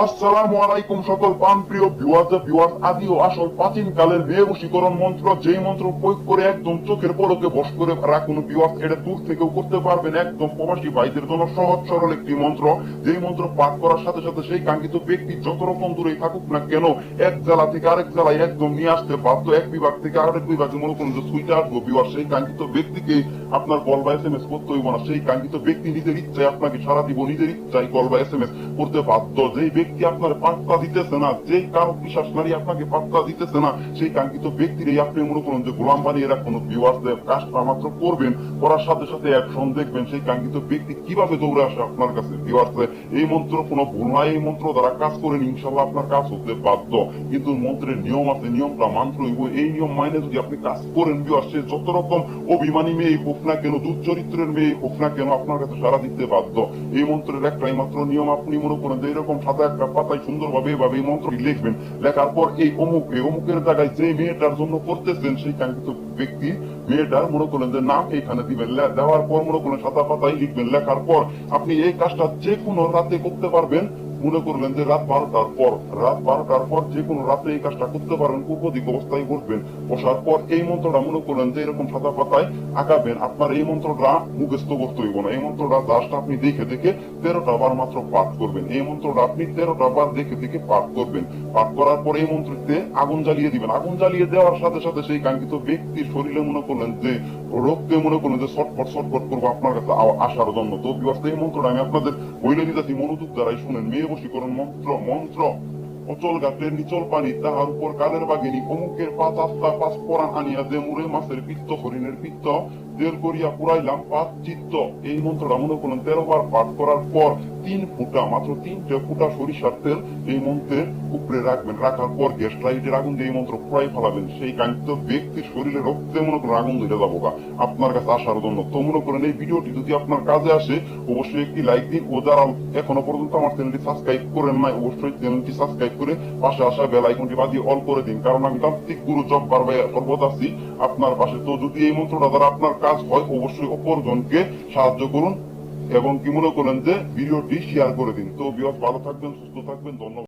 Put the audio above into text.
আসসালামু আলাইকুম সকল পান প্রিয় ভিউয়ার্স ভিউয়ার্স আদি ও আসল প্রাচীন কালের মেয়ে মন্ত্র, যেই মন্ত্র প্রয়োগ করে একদম চোখের পলকে বশ করে রাখুন ভিউয়ার্স এটা দূর থেকেও করতে পারবেন একদম প্রবাসী ভাইদের জন্য সহজ সরল একটি মন্ত্র। যেই মন্ত্র পাঠ করার সাথে সাথে সেই কাঙ্ক্ষিত ব্যক্তি যত রকম দূরেই থাকুক না কেন, এক জেলা থেকে আরেক জেলায় একদম নিয়ে আসতে বাধ্য, এক বিভাগ থেকে আরেক বিভাগে মনে করুন যে সুইটা আসব ভিউয়ার্স সেই কাঙ্ক্ষিত ব্যক্তিকে আপনার কল বা এস এম এস করতে হইব না। সেই কাঙ্ক্ষিত ব্যক্তি নিজের ইচ্ছায় আপনাকে সারা দিব, নিজের ইচ্ছায় কল বা এস এম এস করতে বাধ্য। যেই ব্যক্তি আপনার পাত্তা দিতেছে না যেই কারও বিশ্বাস নারী আপনাকে পাত্তা দিতেছে না, সেই কাঙ্ক্ষিত ব্যক্তির এই আপনি মনে করুন যে গোলাম বানিয়ে রাখুন ভিউয়ার্সদের কাজটা মাত্র করবেন, করার সাথে সাথে অ্যাকশন দেখবেন, সেই কাঙ্ক্ষিত ব্যক্তি কীভাবে দৌড়ে আসে আপনার কাছে ভিউয়ার্সে এই মন্ত্র কোনো ভুল নাই এই মন্ত্র দ্বারা কাজ করেন ইনশাল্লাহ আপনার কাজ হতে বাধ্য। কিন্তু মন্ত্রের নিয়ম আছে, নিয়মটা মান্ত্র এই নিয়ম মাইনে যদি আপনি কাজ করেন ভিউয়ার্স সে যত রকম অভিমানী মেয়ে হোক না কেন, দুশ্চরিত্রের মেয়ে হোক না কেন, আপনার কাছে সারা দিতে বাধ্য। এই মন্ত্রের একটাই মাত্র নিয়ম, আপনি মনে করেন যে এরকম সাদা পাতায় সুন্দরভাবে এভাবে মন্ত্র লিখবেন। লেখার পর এই অমুক, এই অমুকের জায়গায় যে মেয়েটার জন্য করতেছেন সেই কাঙ্ক্ষিত ব্যক্তি মেয়েটার মনে করেন যে নাম এখানে দিবেন। দেওয়ার পর মনে করেন সাদা পাতায় লিখবেন। লেখার পর আপনি এই কাজটা যে কোনো রাতে করতে পারবেন। মনে করলেন যে রাত বারোটার পর, রাত বারোটার পর যে কোনো রাতে এই কাজটা করতে পারবেন উপদিক অবস্থায় বসবেন। বসার পর এই মন্ত্রটা মনে করলেন যে এরকম সাদা পাতায় আঁকাবেন, আপনার এই মন্ত্রটা মুখস্থ করতে হইব না। এই মন্ত্রটা জাস্ট আপনি দেখে দেখে তেরোটা বার মাত্র পাঠ করবেন। এই মন্ত্রটা আপনি তেরোটা বার দেখে দেখে পাঠ করবেন। পাঠ করার পর এই মন্ত্রতে আগুন জ্বালিয়ে দিবেন। আগুন জ্বালিয়ে দেওয়ার সাথে সাথে সেই কাঙ্ক্ষিত ব্যক্তির শরীরে মনে করলেন যে রক্তে মনে করলেন যে ছটফট ছটফট করব আপনার কাছে আসার জন্য। তো এই মন্ত্রটা আমি আপনাদের বইলে দিতেছি, মনোযোগ দ্বারাই শুনেন। মেয়ে বশীকরণ মন্ত্র মন্ত্র। অচল গাতে নিচল পানি, তাহার উপর কালের বাগিনী, অমুকের পাঁচ আস্তা পাঁচ পরাণ আনিয়া যে মুড়ে মাছের পিত্ত, হরিণের পিত্ত। তেল করিয়া পুরাইলাম পাঁচ চিত্ত। এই মন্ত্রটা মনে করলেন তেরো বার পাঠ করার পর তিন ফুটা, মাত্র তিনটে ফুটা সরিষার তেল এই মন্ত্রের উপরে রাখবেন। রাখার পর গ্যাস লাইটের আগুন দিয়ে এই মন্ত্র পুরাই ফেলাবেন। সেই কাঙ্ক্ষিত ব্যক্তির শরীরে রক্তে মনে করেন আগুন ধরে যাব আপনার কাছে আসার জন্য তো মনে করেন এই ভিডিওটি যদি আপনার কাজে আসে, অবশ্যই একটি লাইক দিন। ও যারা এখনও পর্যন্ত আমার চ্যানেলটি সাবস্ক্রাইব করেন নাই, অবশ্যই চ্যানেলটি সাবস্ক্রাইব করে পাশে আসা বেল আইকনটি বাজিয়ে অল করে দিন। কারণ আমি তান্ত্রিক গুরু জব বারবার সর্বদা আছি। আপনার পাশে তো যদি এই মন্ত্রটা দ্বারা আপনার কাজ হয় অবশ্যই অপরজনকে সাহায্য করুন এবং কি মনে করেন যে ভিডিওটি শেয়ার করে দিন। তো বিরাট ভালো থাকবেন, সুস্থ থাকবেন, ধন্যবাদ।